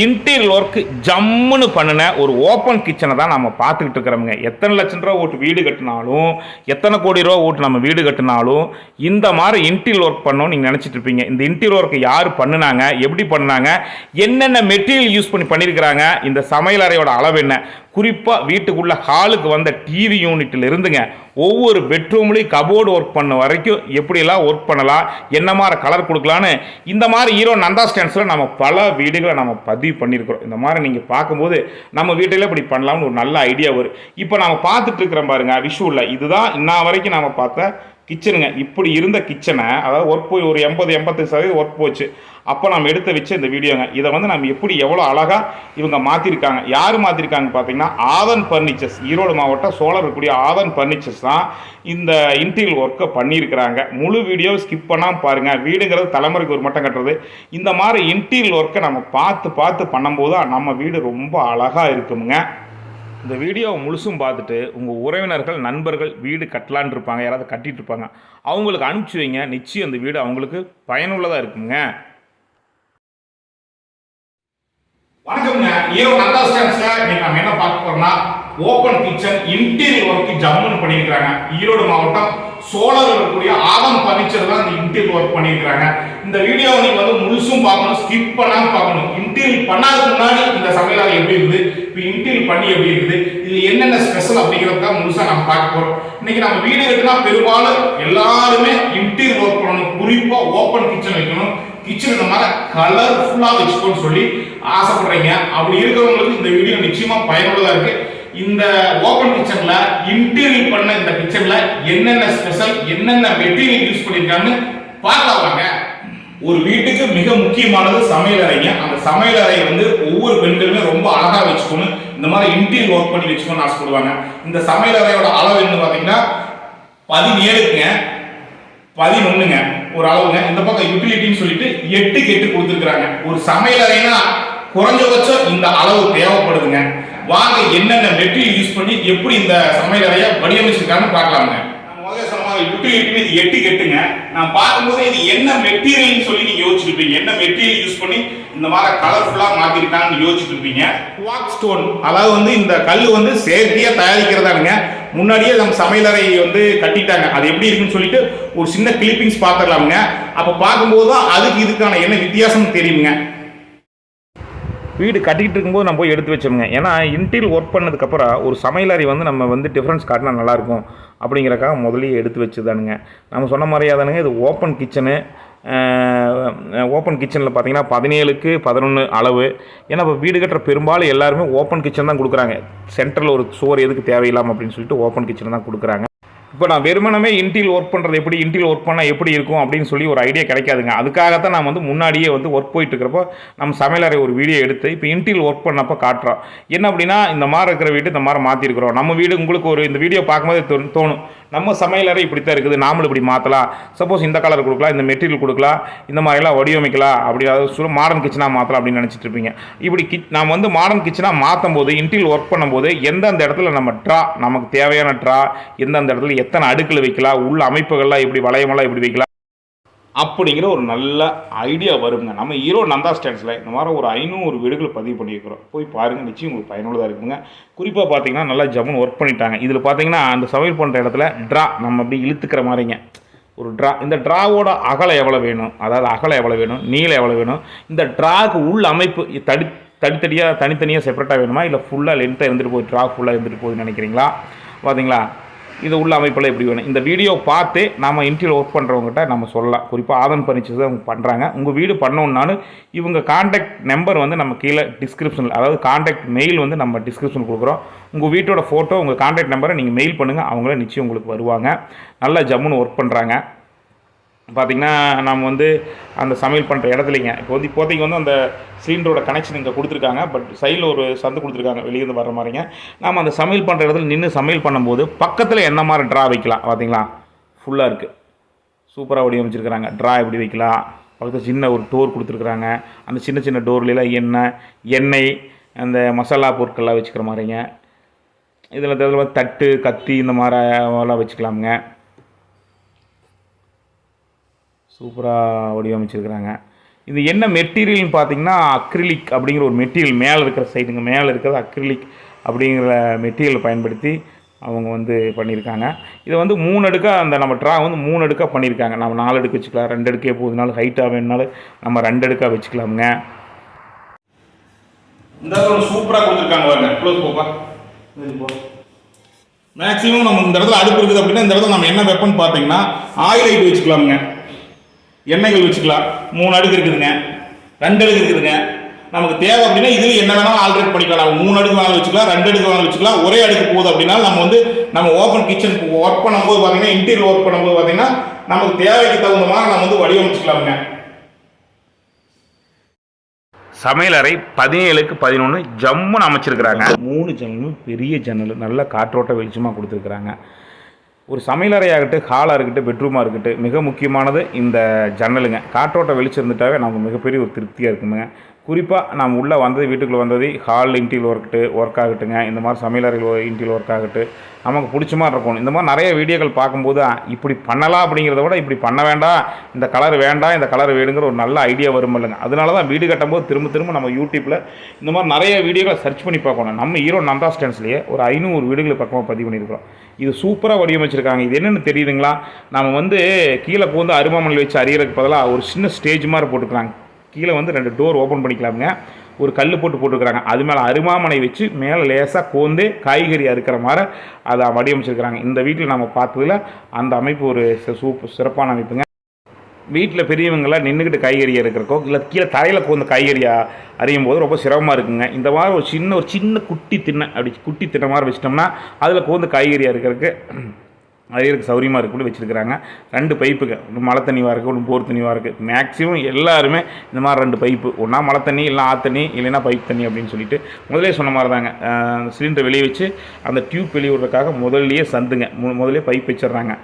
இன்டீரியல் work ஜம்முன்னு பண்ணின ஒரு ஓப்பன் கிச்சனை தான் நம்ம பார்த்துக்கிட்டு இருக்கிறோமுங்க. எத்தனை லட்சம் ரூபா ஓட்டு வீடு கட்டினாலும் எத்தனை கோடி ரூபா ஓட்டு நம்ம வீடு கட்டினாலும் இந்த மாதிரி இன்டீரியல் ஒர்க் பண்ணோம் நீங்கள் நினச்சிட்டு இருப்பீங்க. இந்த இன்டீரியல் ஒர்க்கை யார் பண்ணுனாங்க எப்படி பண்ணாங்க என்னென்ன மெட்டீரியல் யூஸ் பண்ணி பண்ணியிருக்கிறாங்க இந்த சமையல் அறையோட அளவு என்ன? குறிப்பாக வீட்டுக்குள்ள ஹாலுக்கு வந்த டிவி யூனிட்டில் இருந்துங்க ஒவ்வொரு பெட்ரூம்லேயும் கபோர்டு ஒர்க் பண்ண வரைக்கும் எப்படியெல்லாம் ஒர்க் பண்ணலாம் என்ன மாதிரி கலர் கொடுக்கலான்னு இந்த மாதிரி ஹீரோ நந்தா ஸ்டாண்ட்ஸில் நம்ம பல வீடுகளை நம்ம பதிவு பண்ணியிருக்கிறோம். இந்த மாதிரி நீங்கள் பார்க்கும்போது நம்ம வீட்டில் இப்படி பண்ணலாம்னு ஒரு நல்ல ஐடியா வரும் இப்போ நம்ம பார்த்துட்டு இருக்கிறோம் பாருங்க விஷுவில் இதுதான் இன்ன வரைக்கும் நாம் பார்த்த கிச்சனுங்க இப்படி இருந்த கிச்சனை அதாவது ஒர்க் போய் ஒரு எண்பது எண்பத்தஞ்சு சதவீதம் ஒர்க் போச்சு. அப்போ நம்ம எடுத்து வச்ச இந்த வீடியோங்க. இதை வந்து நம்ம எப்படி எவ்வளோ அழகாக இவங்க மாற்றிருக்காங்க யார் மாற்றிருக்காங்க பார்த்தீங்கன்னா ஆதன் பர்னிச்சர்ஸ் ஈரோடு மாவட்டம் சோழர் இருக்கக்கூடிய ஆதன் பர்னிச்சர்ஸ் தான் இந்த இன்டீரியல் ஒர்க்கை பண்ணியிருக்கிறாங்க. முழு வீடியோ ஸ்கிப் பண்ணாமல் பாருங்கள் வீடுங்கிறது தலைமுறைக்கு ஒரு மட்டம் கட்டுறது. இந்த மாதிரி இன்டீரியல் ஒர்க்கை நம்ம பார்த்து பார்த்து பண்ணும்போது தான் நம்ம வீடு ரொம்ப அழகாக இருக்குமுங்க. இந்த வீடியோவை முழுசும் பார்த்துட்டு உங்கள் உறவினர்கள் நண்பர்கள் வீடு கட்டலான் இருப்பாங்க யாராவது கட்டிட்டு இருப்பாங்க அவங்களுக்கு அனுப்பிச்சி வைங்க. நிச்சயம் அந்த வீடு அவங்களுக்கு பயனுள்ளதாக இருக்குங்க வணக்கம்ங்க. ஈரோ நந்தா ஸ்டாண்ட்ஸ்ல இன்னைக்கு நம்ம என்ன பார்க்க போறோம்னா ஓப்பன் கிச்சன் இன்டீரியர் ஒர்க் ஜம்முன்னு பண்ணியிருக்காங்க ஈரோடு மாவட்டம் சோழர் இருக்கக்கூடிய ஆதம் பர்னிச்சர் தான் இந்த இன்டீரியர் ஒர்க் பண்ணியிருக்காங்க இந்த வீடியோவை நீங்க வந்து முழுசும் பார்க்கணும் ஸ்கிப் பண்ணாம பார்க்கணும். இன்டீரியர் பண்ணாத முன்னாடி இந்த சமையலாக எப்படி இருக்குது? இப்போ இன்டீரியர் பண்ணி எப்படி இருக்குது? இது என்னென்ன ஸ்பெஷல் அப்படிங்கிறத முழுசா நம்ம பார்க்க போறோம். இன்னைக்கு நம்ம வீடு இருக்குன்னா பெரும்பாலும் எல்லாருமே இன்டீரியர் ஒர்க் பண்ணணும். குறிப்பா ஓப்பன் கிச்சன் வைக்கணும். கிச்சன் இந்த மாதிரி கலர்ஃபுல்லாக வச்சுக்கோன்னு சொல்லி ஆசைப்படுறீங்க. அப்படி இருக்கிறவங்களுக்கு இந்த வீடியோ நிச்சயமாக பயனுள்ளதாக இருக்குது இந்த ஓப்பன் கிச்சன்ல இன்டீரியர் பண்ண இந்த கிச்சன்ல என்னென்ன ஸ்பெஷல் என்னென்ன மெட்டீரியல் யூஸ் பண்ணிருக்காங்கன்னு பார்க்கலாம் வாங்க. ஒரு வீட்டுக்கு மிக முக்கியமானது சமையல் அறைங்க. அந்த சமையல் அறையை வந்து ஒவ்வொரு பெண்களுமே ரொம்ப அழகா வச்சுக்கணும் இந்த மாதிரி இன்டீரியர் ஒர்க் பண்ணி வச்சுக்கணும்னு ஆசைப்படுவாங்க. இந்த சமையல் அறையோட அளவு என்ன பார்த்தீங்கன்னா பதினேழுங்க. பதினொன்றுங்க ஒரு அளவுங்க. இந்த பக்கம் யூட்டிலிட்டின்னு சொல்லிட்டு எட்டு கெட்டு கொடுத்துருக்குறாங்க. ஒரு சமையலறைனா குறைஞ்சபட்சம் இந்த அளவு தேவைப்படுதுங்க. வாங்க என்னென்ன மெட்டீரியல் யூஸ் பண்ணி எப்படி இந்த சமையலறையை வடிவமைச்சிருக்காங்கன்னு பார்க்கலாமுங்க. நான் முதல்ல யூட்டிலிட்டி இது எட்டு கெட்டுங்க. நான் பார்க்கும்போது இது என்ன மெட்டீரியல்னு சொல்லி நீங்க யோசிச்சிருப்பீங்க என்ன மெட்டீரியல் யூஸ் பண்ணி இந்த மாதிரி கலர்ஃபுல்லா மாத்திருக்காங்கன்னு யோசிச்சிருப்பீங்க குவாக் ஸ்டோன் அதாவது வந்து இந்த கல் வந்து செயற்கையா தயாரிக்கிறதானுங்க. முன்னாடியே நம்ம சமையலறை வந்து கட்டிட்டாங்க. அது எப்படி இருக்குன்னு சொல்லிட்டு ஒரு சின்ன கிளிப்பிங்ஸ் பார்த்துடலாமுங்க. அப்போ பார்க்கும்போது தான் அதுக்கு இதுக்கான என்ன வித்தியாசம் தெரியுங்க வீடு கட்டிக்கிட்டு இருக்கும்போது நம்ம போய் எடுத்து வச்சோமுங்க. ஏன்னா இன்டீரியல் ஒர்க் பண்ணதுக்கப்புறம் ஒரு சமையலறை வந்து நம்ம வந்து டிஃப்ரென்ஸ் காட்டினா நல்லாயிருக்கும் அப்படிங்கிறக்காக முதலே எடுத்து வச்சுதானுங்க. நம்ம சொன்ன மாதிரியாதானுங்க. இது ஓப்பன் கிச்சனு ஓப்பன் கிச்சனில் பார்த்தீங்கன்னா பதினேழுக்கு பதினொன்று அளவு. ஏன்னா இப்போ வீடு கட்டுற பெரும்பாலும் எல்லாருமே ஓப்பன் கிச்சன் தான் கொடுக்குறாங்க. சென்டரில் ஒரு சுவர் எதுக்கு தேவையில்லாமல் அப்படின்னு சொல்லிட்டு ஓப்பன் கிச்சன் தான் கொடுக்குறாங்க. இப்போ நான் வெறுமனமே இன்டீல் ஒர்க் பண்ணுறது எப்படி இன்டீல் ஒர்க் பண்ணால் எப்படி இருக்கும் அப்படின்னு சொல்லி ஒரு ஐடியா கிடைக்காதுங்க. அதுக்காகத்தான் நான் வந்து முன்னாடியே வந்து ஒர்க் போயிட்டு இருக்கிறப்போ நம்ம சமையலறை ஒரு வீடியோ எடுத்து இப்போ இன்டீல் ஒர்க் பண்ணப்போ காட்டுறோம். என்ன அப்படின்னா இந்த மாதிரி இருக்கிற வீடு இந்த மாதிரி மாற்றிருக்கிறோம் நம்ம வீடு உங்களுக்கு ஒரு இந்த வீடியோ பார்க்கும்போது தோணும். நம்ம சமையலறை இப்படி தான் இருக்குது நாமளும் இப்படி மாற்றலாம் சப்போஸ் இந்த கலர் கொடுக்கலாம் இந்த மெட்டீரியல் கொடுக்கலாம் இந்த மாதிரிலாம் வடிவமைக்கலாம் அப்படி அதாவது சொல்ல மாடர்ன் கிச்சனாக மாற்றலாம் அப்படின்னு நினச்சிட்டு இருப்பீங்க. இப்படி கிச் நாம் வந்து மாடர்ன் கிச்சனாக மாற்றும் போது இன்டீரியல் ஒர்க் பண்ணும்போது எந்தெந்த இடத்துல நம்ம ட்ரா நமக்கு தேவையான ட்ரா எந்தெந்த இடத்துல எத்தனை அடுக்கில் வைக்கலாம் உள்ள அமைப்புகள்லாம் எப்படி வளையமெல்லாம் எப்படி வைக்கலாம் அப்படிங்கிற ஒரு நல்ல ஐடியா வருங்க. நம்ம ஹீரோ நந்தா ஸ்டாண்ட்ஸில் இந்த மாதிரி ஒரு ஐநூறு வீடுகள் பதிவு பண்ணியிருக்கிறோம். போய் பாருங்கள் நிச்சயம் உங்களுக்கு பயனுள்ளதாக இருக்குங்க. குறிப்பாக பார்த்தீங்கன்னா நல்லா ஜம்முன் ஒர்க் பண்ணிட்டாங்க. இதில் பார்த்தீங்கன்னா அந்த சமையல் பண்ணுற இடத்துல ட்ரா நம்ம அப்படி இழுத்துக்கிற மாதிரிங்க. ஒரு ட்ரா இந்த ட்ராவோட அகலம் எவ்வளோ வேணும்? அதாவது அகலம் எவ்வளோ வேணும்? நீளம் எவ்வளோ வேணும்? இந்த ட்ராக்கு உள் அமைப்பு தடி தனித்தனியாக தனித்தனியாக செப்பரேட்டாக வேணுமா? இல்லை ஃபுல்லாக லென்த்தாக இருந்துட்டு போகுது ட்ரா ஃபுல்லாக இருந்துட்டு போகுதுன்னு நினைக்கிறீங்களா? பார்த்தீங்களா இது உள்ள அமைப்பில் எப்படி வேணும்? இந்த வீடியோ பார்த்து நம்ம இன்டீரியர் ஒர்க் பண்ணுறவங்ககிட்ட நம்ம சொல்லலாம். குறிப்பாக ஆதன் பர்னிச்சர்ஸ் தான் அவங்க பண்ணுறாங்க உங்கள் வீடு பண்ணணுன்னாலும் இவங்க காண்டாக்ட் நம்பர் வந்து நம்ம கீழே டிஸ்கிரிப்ஷனில் அதாவது காண்டாக்ட் மெயில் வந்து நம்ம டிஸ்கிரிப்ஷன் கொடுக்குறோம். உங்கள் வீட்டோட ஃபோட்டோ உங்கள் காண்டாக்ட் நம்பரை நீங்கள் மெயில் பண்ணுங்கள் அவங்களே நிச்சயம் உங்களுக்கு வருவாங்க. நல்லா ஜம்முன்னு ஒர்க் பண்ணுறாங்க பார்த்திங்கன்னா நம்ம வந்து அந்த சமையல் பண்ணுற இடத்துலைங்க. இப்போ வந்து இப்போதைக்கு வந்து அந்த சிலிண்டரோட கனெக்ஷன் இங்கே கொடுத்துருக்காங்க. பட் சைடில் ஒரு சந்து கொடுத்துருக்காங்க. வெளியேருந்து வர மாதிரிங்க. நாம் அந்த சமையல் பண்ணுற இடத்துல நின்று சமையல் பண்ணும்போது பக்கத்தில் என்ன மாதிரி ட்ரா வைக்கலாம் பார்த்தீங்களா ஃபுல்லாக இருக்குது சூப்பராக வடிவமைச்சிருக்கிறாங்க. ட்ரா எப்படி வைக்கலாம்? பக்கத்தில் சின்ன ஒரு டோர் கொடுத்துருக்குறாங்க. அந்த சின்ன சின்ன டோர்லாம் எண்ணெய் எண்ணெய் அந்த மசாலா பொருட்கள்லாம் வச்சுக்கிற மாதிரிங்க. இதில் இதில் தட்டு கத்தி இந்த மாதிரி எல்லாம் வச்சுக்கலாமுங்க. சூப்பராக வடிவமைச்சிருக்கிறாங்க. இது என்ன மெட்டீரியல்னு பார்த்தீங்கன்னா அக்ரிலிக் அப்படிங்கிற ஒரு மெட்டீரியல் மேலே இருக்கிற சைடுங்க மேலே இருக்கிறது அக்ரிலிக் அப்படிங்கிற மெட்டீரியல் பயன்படுத்தி அவங்க வந்து பண்ணியிருக்காங்க இதை வந்து மூணு அடுக்காக அந்த நம்ம ட்ரா வந்து மூணு அடுக்காக பண்ணியிருக்காங்க நம்ம நாலு அடுக்கு வச்சுக்கலாம். ரெண்டு அடுக்கே போகுதுனாலும் ஹைட்டாக வேணுனாலும் நம்ம ரெண்டு அடுக்காக வச்சுக்கலாமுங்க. இந்த இடத்துல சூப்பராக கொடுத்துருக்காங்க பாருங்க. க்ளோஸ் போப்பா மேக்ஸிமம் நம்ம இந்த இடத்துல அடுப்பு இருக்குது அப்படின்னா இந்த இடத்துல நம்ம என்ன வெப்பன் பார்த்தீங்கன்னா ஆயில் ஐட்டு வச்சுக்கலாமுங்க. எண்ணெய்கள் வச்சுக்கலாம். மூணு அடுக்கு இருக்குதுங்க. ரெண்டு அடுக்கு இருக்குதுங்க. நமக்கு தேவை அப்படின்னா இதுல என்ன வேணாலும் ஆல்ரெட் பண்ணிக்கலாம். நம்ம மூணு அடுக்கு வேணாலும் வச்சுக்கலாம் ரெண்டு அடுக்கு வேணாலும் வச்சுக்கலாம். ஒரே அடுக்கு போகுது அப்படின்னா நம்ம வந்து நம்ம ஓப்பன் கிச்சன் ஒர்க் பண்ணும்போது பார்த்தீங்கன்னா இன்டீரியர் ஒர்க் பண்ணும்போது பார்த்தீங்கன்னா நமக்கு தேவைக்கு தகுந்த மாதிரி நம்ம வந்து வடிவமைச்சுக்கலாமுங்க. சமையலறை பதினேழுக்கு பதினொன்று ஜம்முன்னு அமைச்சிருக்கிறாங்க. மூணு ஜன்னலும் பெரிய ஜன்னல் நல்ல காற்றோட்ட வெளிச்சமாக கொடுத்துருக்குறாங்க. ஒரு சமையலறையாகட்டும் ஹாலாக இருக்கட்டும் பெட்ரூமாக இருக்கட்டும் மிக முக்கியமானது இந்த ஜன்னலுங்க. காற்றோட்ட வெளிச்சம் இருந்துட்டாவே நமக்கு மிகப்பெரிய ஒரு திருப்தியாக இருக்குங்க குறிப்பாக நம்ம உள்ளே வந்தது வீட்டுக்குள்ளே வந்தது ஹால் இன்டீரியல் ஒர்க்கிட்டு ஒர்க் ஆகட்டுங்க. இந்த மாதிரி சமையலறையில் இன்டீரியல் ஒர்க் ஆகட்டும். நமக்கு பிடிச்ச மாதிரி இருக்கும் இந்த மாதிரி நிறைய வீடியோக்கள் பார்க்கும்போது இப்படி பண்ணலாம் அப்படிங்கிறத விட இப்படி பண்ண வேண்டாம். இந்த கலர் வேண்டாம். இந்த கலர் வேணுங்கிற ஒரு நல்ல ஐடியா வரும் இல்லைங்க. அதனால தான் வீடு கட்டும்போது திரும்ப திரும்ப நம்ம யூடியூப்பில் இந்த மாதிரி நிறைய வீடியோக்களை சர்ச் பண்ணி பார்க்கணும். நம்ம ஹீரோ நந்தா ஸ்டாண்ட்ஸ்லேயே ஒரு ஐநூறு வீடுகளை பக்கமாக பதிவு பண்ணியிருக்கிறோம். இது சூப்பராக வடிவமைச்சிருக்காங்க. இது என்னென்னு தெரியுதுங்களா? நம்ம வந்து கீழே போந்து அருமாமலை வச்சு அறியறதுக்கு பதிலாக ஒரு சின்ன ஸ்டேஜ் மாதிரி போட்டுக்கிறாங்க. கீழே வந்து ரெண்டு டோர் ஓப்பன் பண்ணிக்கலாமுங்க. ஒரு கல் போட்டு போட்டுக்கிறாங்க. அது மேலே அருமாமனை வச்சு மேலே லேசாக கோந்து காய்கறி அறுக்கிற மாதிரி அதை வடிவமைச்சிருக்கிறாங்க. இந்த வீட்டில் நம்ம பார்த்ததுல அந்த அமைப்பு ஒரு சி- சூப் சிறப்பான அமைப்புங்க. வீட்டில் பெரியவங்களாம் நின்றுக்கிட்டு காய்கறி இருக்கிறக்கோ இல்லை கீழே தரையில் கோந்து காய்கறியாக அறியும் போது ரொம்ப சிரமமாக இருக்குங்க. இந்த மாதிரி ஒரு சின்ன ஒரு சின்ன குட்டி திண்ணை அப்படி குட்டி திண்ணை மாதிரி வச்சிட்டோம்னா அதில் கோந்து காய்கறி இருக்கிறதுக்கு அரியருக்கு சௌரியமாக இருக்குன்னு வச்சுருக்கிறாங்க. ரெண்டு பைப்புங்க. ஒன்று மழை தண்ணிவாக இருக்குது ஒன்று போர் தண்ணிவாக இருக்குது மேக்ஸிமம் எல்லாருமே இந்த மாதிரி ரெண்டு பைப்பு. ஒன்றா மழை தண்ணி இல்லை ஆத்தண்ணி இல்லைன்னா பைப் தண்ணி அப்படின்னு சொல்லிட்டு முதலே சொன்ன மாதிரி தாங்க. சிலிண்டர் வெளியே வச்சு அந்த டியூப் வெளியே விடுறதுக்காக முதல்லையே சந்துங்க. மு- பைப் வச்சிடுறாங்க.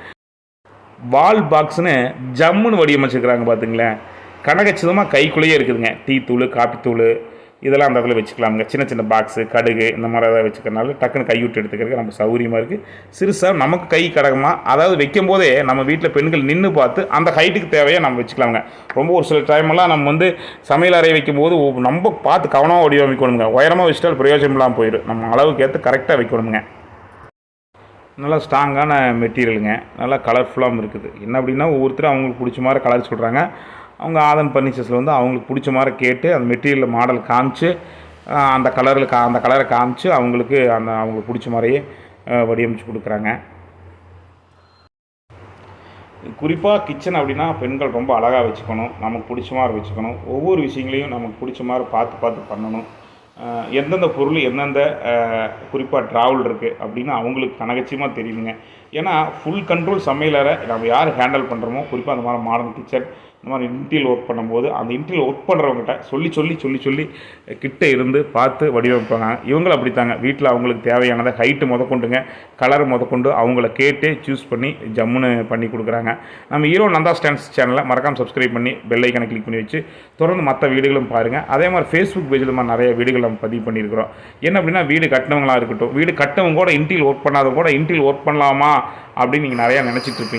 வால் பாக்ஸ்னு ஜம்முன்னு வடிவமைச்சிருக்கிறாங்க பார்த்துங்களேன் கனகச்சிதமாக கைக்குள்ளேயே இருக்குதுங்க. டீ தூள் காப்பி தூள் இதெல்லாம் அந்த இடத்துல வச்சுக்கலாமுங்க. சின்ன சின்ன பாக்ஸு கடுகு இந்த மாதிரி ஏதாவது வச்சுக்கிறனால டக்குன்னு கை விட்டு எடுத்துக்கிறதுக்கு நம்ம சௌகரியமாக இருக்குது சிறுசாக நமக்கு கை கடகமாக அதாவது வைக்கும் போதே நம்ம வீட்டில் பெண்கள் நின்று பார்த்து அந்த ஹைட்டுக்கு தேவையாக நம்ம வச்சுக்கலாமுங்க. ரொம்ப ஒரு சில டைமெல்லாம் நம்ம வந்து சமையல் அறை வைக்கும்போது நம்ம பார்த்து கவனமாக வடிவமைக்கணுங்க. உயரமாக வச்சுட்டால் பிரயோஜனம் இல்லாமல் போயிடும். நம்ம அளவுக்கு ஏற்ற கரெக்டாக வைக்கணுங்க. நல்லா ஸ்ட்ராங்கான மெட்டீரியலுங்க. நல்லா கலர்ஃபுல்லாகவும் இருக்குது. என்ன அப்படின்னா ஒவ்வொருத்தரும் அவங்களுக்கு பிடிச்ச மாதிரி கலர் சொல்கிறாங்க அவங்க ஆதன் பர்னிச்சர்ஸில் வந்து அவங்களுக்கு பிடிச்ச மாதிரி கேட்டு அந்த மெட்டீரியல் மாடல் காமிச்சு அந்த கலரில் கா அந்த கலரை காமிச்சு அவங்களுக்கு அந்த அவங்களுக்கு பிடிச்ச மாதிரியே வடிவமைச்சு கொடுக்குறாங்க. குறிப்பாக கிச்சன் அப்படின்னா பெண்கள் ரொம்ப அழகாக வச்சுக்கணும். நமக்கு பிடிச்ச மாதிரி வச்சுக்கணும். ஒவ்வொரு விஷயங்களையும் நமக்கு பிடிச்ச மாதிரி பார்த்து பார்த்து பண்ணணும். எந்தெந்த பொருள் எந்தெந்த குறிப்பாக ட்ராவல் இருக்குது அப்படின்னு அவங்களுக்கு கனகச்சியமாக தெரியுதுங்க. ஏன்னா ஃபுல் கண்ட்ரோல் சமையலறை நம்ம யார் ஹேண்டில் பண்ணுறோமோ குறிப்பாக அந்த மாதிரி மாடர்ன் கிச்சன் இந்த மாதிரி இன்டீரியல் ஒர்க் பண்ணும்போது அந்த இன்டீரியல் ஒர்க் பண்ணுறவங்ககிட்ட சொல்லி சொல்லி சொல்லி சொல்லி கிட்டே இருந்து பார்த்து வடிவமைப்பாங்க. இவங்களும் அப்படித்தாங்க. வீட்டில் அவங்களுக்கு தேவையானதை ஹைட்டு முதக்கொண்டுங்க கலர் முதக்கொண்டு அவங்கள கேட்டு சூஸ் பண்ணி ஜம்முன்னு பண்ணி கொடுக்குறாங்க. நம்ம ஹீரோ நந்தா ஸ்டாண்ட்ஸ் சேனலை மறக்காம சப்ஸ்கிரைப் பண்ணி பெல் ஐக்கனை கிளிக் பண்ணி வச்சு தொடர்ந்து மற்ற வீடுகளும் பாருங்கள் அதே மாதிரி ஃபேஸ்புக் பேஜில் நம்ம நிறைய வீடுகள் நம்ம பதிவு பண்ணியிருக்கிறோம். என்ன அப்படின்னா வீடு கட்டினவங்களாக இருக்கட்டும் வீடு கட்டவங்க கூட இன்டீரியல் ஒர்க் பண்ணாதவங்க கூட இன்டீரியல் ஒர்க் பண்ணலாமா அப்படின்னு நீங்கள் நிறையா நினச்சிட்டு இருப்பீங்க.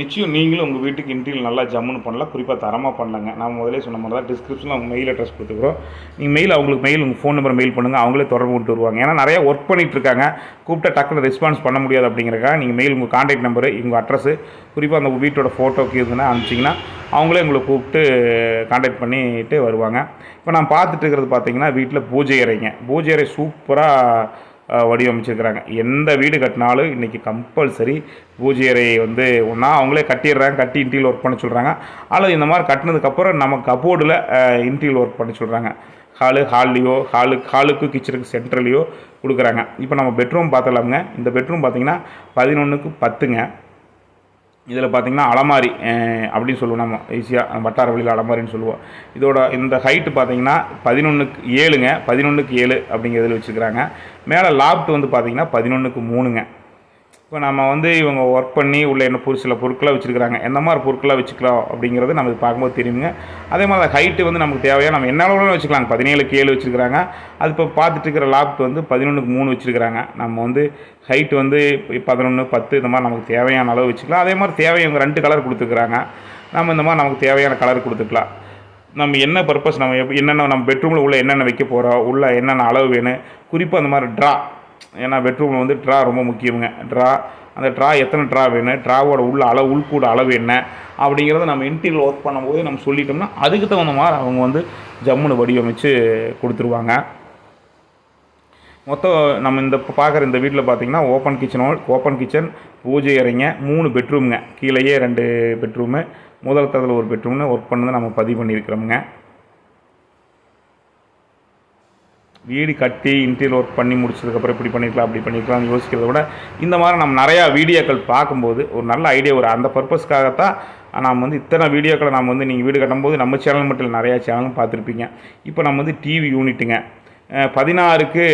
நிச்சயம் நீங்களும் உங்கள் வீட்டுக்கு இன்டீரியல் நல்லா ஜம்முன்னு பண்ணலாம் குறிப்பாக தரமாக பண்ணலாங்க. நான் முதலே சொன்ன மாதிரி தான் டிஸ்கிரிப்ஷனில் அவங்க மெயில் அட்ரஸ் கொடுத்துக்கிறோம். நீங்கள் மெயில் அவங்களுக்கு மெயில் உங்கள் ஃபோன் நம்பர் மெயில் பண்ணுங்கள் அவங்களே தொடர்பு கொண்டு வருவாங்க. ஏன்னா நிறைய ஒர்க் பண்ணிகிட்டு இருக்காங்க. கூப்பிட்டா டக்குன்னு ரெஸ்பான்ஸ் பண்ண முடியாது அப்படிங்கிறக்காக நீங்கள் மெயில் உங்கள் காண்டாக்ட் நம்பரு உங்கள் அட்ரஸு குறிப்பாக அந்த வீட்டோட ஃபோட்டோக்கு இருந்ததுன்னா அனுப்பிச்சிங்கன்னா அவங்களே உங்களை கூப்பிட்டு காண்டாக்ட் பண்ணிட்டு வருவாங்க. இப்போ நான் பார்த்துட்டு இருக்கிறது பார்த்தீங்கன்னா வீட்டில் பூஜை அறைங்க. பூஜை அறை சூப்பராக வடிவமைச்சிருக்கிறாங்க. எந்த வீடு கட்டினாலும் இன்றைக்கி கம்பல்சரி பூஜை அறை வந்து ஒன்றா அவங்களே கட்டிடுறாங்க கட்டி இன்டீரியல் ஒர்க் பண்ண சொல்கிறாங்க அல்லது இந்த மாதிரி கட்டினதுக்கப்புறம் நம்ம கபோர்டில் இன்டீரியல் ஒர்க் பண்ண சொல்கிறாங்க ஹாலு ஹால்லையோ ஹாலு ஹாலுக்கு கிச்சனுக்கு சென்ட்ரலையோ கொடுக்குறாங்க. இப்போ நம்ம பெட்ரூம் பார்த்தலாமுங்க இந்த பெட்ரூம் பார்த்திங்கன்னா பதினொன்றுக்கு பத்துங்க. இதில் பார்த்தீங்கன்னா அலமாரி அப்படின்னு சொல்லுவோம் நம்ம. ஈஸியாக வட்டார வழியில் அலமாரின்னு சொல்லுவோம். இதோட இந்த ஹைட்டு பார்த்தீங்கன்னா பதினொன்றுக்கு ஏழுங்க. பதினொன்றுக்கு ஏழு அப்படிங்கிறதுல வச்சுருக்கிறாங்க. மேலே லாப்ட் வந்து பார்த்திங்கன்னா பதினொன்றுக்கு மூணுங்க. இப்போ நம்ம வந்து இவங்க ஒர்க் பண்ணி உள்ள என்ன ஒரு சில பொருட்களாக வச்சுருக்கிறாங்க. எந்த மாதிரி பொருட்களாக வச்சுக்கலாம் அப்படிங்கிறது நமக்கு பார்க்கும்போது தெரியுங்க அதே மாதிரி ஹைட்டு வந்து நமக்கு தேவையாக நம்ம என்ன அளவுல வச்சுக்கலாம். பதினேழுக்கு ஏழு வச்சுருக்கிறாங்க. அது இப்போ பார்த்துட்டு இருக்கிற லாப்ட் வந்து பதினொன்றுக்கு மூணு வச்சுருக்கிறாங்க. நம்ம வந்து ஹைட் வந்து பதினொன்று பத்து இந்த மாதிரி நமக்கு தேவையான அளவு வச்சுக்கலாம். அதே மாதிரி தேவை இவங்க ரெண்டு கலர் கொடுத்துருக்குறாங்க. நம்ம இந்த மாதிரி நமக்கு தேவையான கலர் கொடுத்துக்கலாம். நம்ம என்ன பர்பஸ் நம்ம என்னென்ன நம்ம பெட்ரூமில் உள்ள என்னென்ன வைக்க போகிறோம் உள்ள என்னென்ன அளவு வேணும்? குறிப்பாக அந்த மாதிரி ட்ரா ஏன்னா பெட்ரூமில் வந்து ட்ரா ரொம்ப முக்கியங்க ட்ரா அந்த ட்ரா எத்தனை ட்ரா வேணும் ட்ராவோட உள்ள அளவு உள்கூட அளவு என்ன அப்படிங்கிறத நம்ம இன்டீரியல் ஒர்க் பண்ணும்போது நம்ம சொல்லிட்டோம்னா அதுக்கு தகுந்த மாதிரி அவங்க வந்து ஜம்முன்னு வடிவமைச்சு கொடுத்துருவாங்க. மொத்தம் நம்ம இந்த பார்க்குற இந்த வீட்டில் பார்த்தீங்கன்னா ஓப்பன் கிச்சன் ஓப்பன் கிச்சன் பூஜை அறைங்க மூணு பெட்ரூமுங்க கீழேயே ரெண்டு பெட்ரூமு முதல் தரத்தில் ஒரு பெட்ரூம்னு ஒர்க் பண்ணதை நம்ம பதிவு பண்ணியிருக்கிறோமுங்க. வீடு கட்டி இன்டீரியர் ஒர்க் பண்ணி முடிச்சதுக்கப்புறம் இப்படி பண்ணிக்கலாம் அப்படி பண்ணிக்கலாம்னு யோசிக்கிறத விட இந்த மாதிரி நம்ம நிறையா வீடியோக்கள் பார்க்கும்போது ஒரு நல்ல ஐடியா ஒரு அந்த பர்பஸ்க்காகத்தான் நாம் வந்து இத்தனை வீடியோக்களை நம்ம வந்து நீங்கள் வீடு கட்டும்போது நம்ம சேனல் மட்டும் இல்லை நிறையா சேனலும் பார்த்துருப்பீங்க. இப்போ நம்ம வந்து டிவி யூனிட்டுங்க பதினாறுக்கு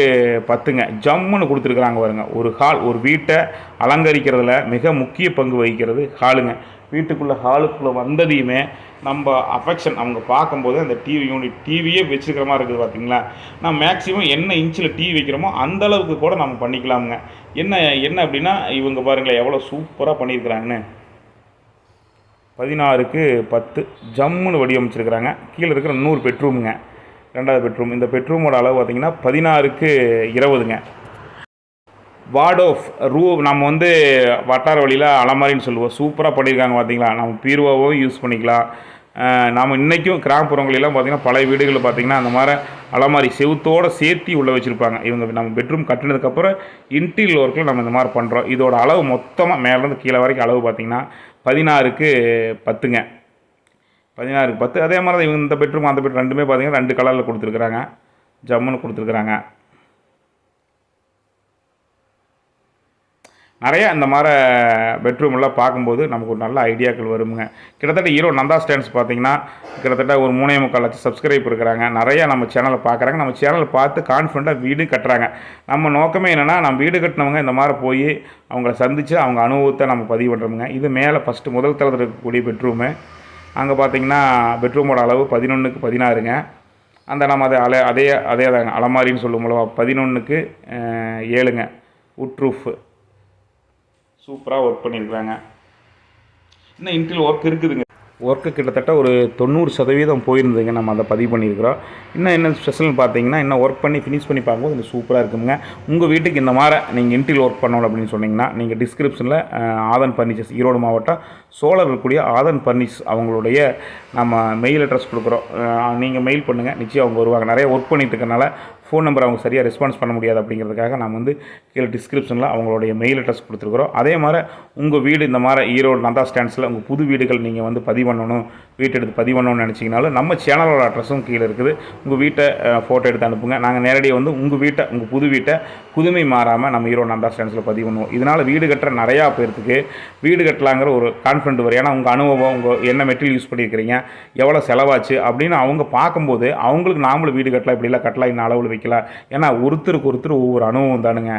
பத்துங்க. ஜம்முன்னு கொடுத்துருக்குறாங்க பாருங்க. ஒரு ஹால் ஒரு வீட்டை அலங்கரிக்கிறதுல மிக முக்கிய பங்கு வகிக்கிறது ஹாலுங்க வீட்டுக்குள்ளே ஹாலுக்குள்ளே வந்ததையுமே நம்ம அஃபெக்ஷன் அவங்க பார்க்கும்போது அந்த டிவி யூனிட் டிவியே வச்சுருக்கிற மாதிரி இருக்குது பார்த்திங்களா நான் மேக்ஸிமம் என்ன இன்ச்சில் டிவி வைக்கிறோமோ அந்த அளவுக்கு கூட நம்ம பண்ணிக்கலாமுங்க. என்ன என்ன அப்படின்னா இவங்க பாருங்களேன் எவ்வளோ சூப்பராக பண்ணியிருக்கிறாங்கன்னு பதினாறுக்கு பத்து ஜம்முன்னு வடிவமைச்சிருக்கிறாங்க. கீழே இருக்கிற நூறு பெட்ரூமுங்க ரெண்டாவது பெட்ரூம் இந்த பெட்ரூமோட அளவு பார்த்திங்கன்னா பதினாறுக்கு இருபதுங்க. வார்டோஃப் ரூ நம்ம வந்து வட்டார வழியில் அலமாரின்னு சொல்லுவோம். சூப்பராக பண்ணியிருக்காங்க பார்த்தீங்களா நம்ம பீரோவாகவும் யூஸ் பண்ணிக்கலாம். நாம் இன்றைக்கும் கிராமப்புறங்களெல்லாம் பார்த்திங்கன்னா பழைய வீடுகளில் பார்த்தீங்கன்னா அந்த மாதிரி அலமாரி செவுத்தோடு சேர்த்தி உள்ளே வச்சுருப்பாங்க. இவங்க நம்ம பெட்ரூம் கட்டினதுக்கப்புறம் இன்டீரியல் ஒர்க்கில் நம்ம இந்த மாதிரி பண்ணுறோம் இதோட அளவு மொத்தமாக மேலேருந்து கீழே வரைக்கும் அளவு பார்த்தீங்கன்னா பதினாறுக்கு பத்துங்க. பதினாறுக்கு பத்து. அதே மாதிரி தான் இவங்க இந்த பெட்ரூம் அந்த பெட்ரூம் ரெண்டுமே பார்த்திங்கன்னா ரெண்டு கலரில் கொடுத்துருக்குறாங்க. ஜம்முன்னு கொடுத்துருக்குறாங்க. நிறைய அந்த மாதிரி பெட்ரூம்லாம் பார்க்கும்போது நமக்கு ஒரு நல்ல ஐடியாக்கள் வருமுங்க. கிட்டத்தட்ட ஹீரோ நந்தா ஸ்டாண்ட்ஸ் பார்த்தீங்கன்னா கிட்டத்தட்ட ஒரு மூணே முக்கால் லட்சம் சப்ஸ்கிரைப் இருக்கிறாங்க. நிறையா நம்ம சேனலை பார்க்குறாங்க. நம்ம சேனலை பார்த்து கான்ஃபிடண்ட்டாக வீடு கட்டுறாங்க. நம்ம நோக்கமே என்னென்னா நம்ம வீடு கட்டினவங்க இந்த மாதிரி போய் அவங்கள சந்தித்து அவங்க அனுபவத்தை நம்ம பதிவு பண்ணுறோமுங்க இது மேலே ஃபஸ்ட்டு முதல் தளத்தில் இருக்கக்கூடிய பெட்ரூமு அங்கே பார்த்தீங்கன்னா பெட்ரூமோட அளவு பதினொன்றுக்கு பதினாறுங்க. அந்த நம்ம அதை அலை அதே அதே தாங்க அலமாரின்னு சொல்லுவோம்ல பதினொன்றுக்கு ஏழுங்க. உட்ரூஃபு சூப்பராக ஒர்க் பண்ணியிருக்கிறாங்க இன்னும் இன்டில் ஒர்க் இருக்குதுங்க. ஒர்க்கு கிட்டத்தட்ட ஒரு தொண்ணூறு சதவீதம் போயிருந்ததுங்க. நம்ம அதை பதிவு பண்ணியிருக்கிறோம். இன்னும் என்ன ஸ்பெஷல்னு பார்த்தீங்கன்னா இன்னும் ஒர்க் பண்ணி ஃபினிஷ் பண்ணி பார்க்கும்போது இது சூப்பராக இருக்குங்க. உங்கள் வீட்டுக்கு இந்த மாதிரி நீங்கள் இன்டில் ஒர்க் பண்ணணும் அப்படின்னு சொன்னீங்கன்னா நீங்கள் டிஸ்கிரிப்ஷனில் ஆதன் பர்னிச்சர்ஸ் ஈரோடு மாவட்டம் சோழர் இருக்கக்கூடிய ஆதன் பர்னிஸ் அவங்களுடைய நம்ம மெயில் அட்ரஸ் கொடுக்குறோம். நீங்கள் மெயில் பண்ணுங்கள் நிச்சயம் அவங்க வருவாங்க. நிறைய ஒர்க் பண்ணிகிட்டு இருக்கனால ஃபோன் நம்பர் அவங்க சரியாக ரெஸ்பான்ஸ் பண்ண முடியாது அப்படிங்கிறதுக்காக நம்ம வந்து கீழே டிஸ்கிரிப்ஷனில் அவங்களுடைய மெயில் அட்ரஸ் கொடுத்துருக்குறோம். அதே மாதிரி உங்கள் வீடு இந்த மாதிரி ஈரோடு நந்தா ஸ்டாண்ட்ஸில் உங்கள் புது வீடுகள் நீங்கள் வந்து பதிவு பண்ணணும் வீட்டை எடுத்து பதிவு பண்ணணும்னு நினச்சிங்கனாலும் நம்ம சேனலோட அட்ரஸும் கீழே இருக்குது. உங்கள் வீட்டை ஃபோட்டோ எடுத்து அனுப்புங்க. நாங்கள் நேரடியாக வந்து உங்கள் வீட்டை உங்கள் புது வீட்டை புதுமை மாறாமல் நம்ம ஈரோடு நந்தா ஸ்டாண்ட்ஸில் பதிவு பண்ணுவோம் இதனால் வீடு கட்டுற நிறையா பேர்த்துக்கு வீடு கட்டலாங்கிற ஒரு கான்ஃபிடென்ட் வரும் ஏன்னா உங்கள் அனுபவம் உங்கள் என்ன மெட்டீரியல் யூஸ் பண்ணியிருக்கிறீங்க எவ்வளோ செலவாச்சு அப்படின்னு அவங்க பார்க்கும்போது அவங்களுக்கு நாமளும் வீடு கட்டலாம் இப்படிலாம் கட்டலாம் இன்னும் அளவில் வைக்கலாம் ஏன்னா ஒருத்தருக்கு ஒருத்தர் ஒவ்வொரு அனுபவம் தானுங்க.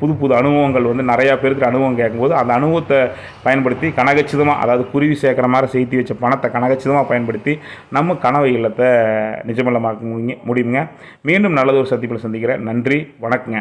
புது புது அனுபவங்கள் வந்து நிறையா பேருக்கு அனுபவம் கேட்கும்போது அந்த அனுபவத்தை பயன்படுத்தி கனகச்சிதமாக அதாவது குருவி சேர்க்குற மாதிரி சேர்த்து வச்ச பணத்தை கனகச்சிதமாக பயன்படுத்தி நம்ம கனவு இல்லத்தை நிஜமல்லமாக்க முடியுங்க முடியுங்க. மீண்டும் நல்லதொரு சந்திப்பில் சந்திக்கிறேன். நன்றி வணக்கங்க.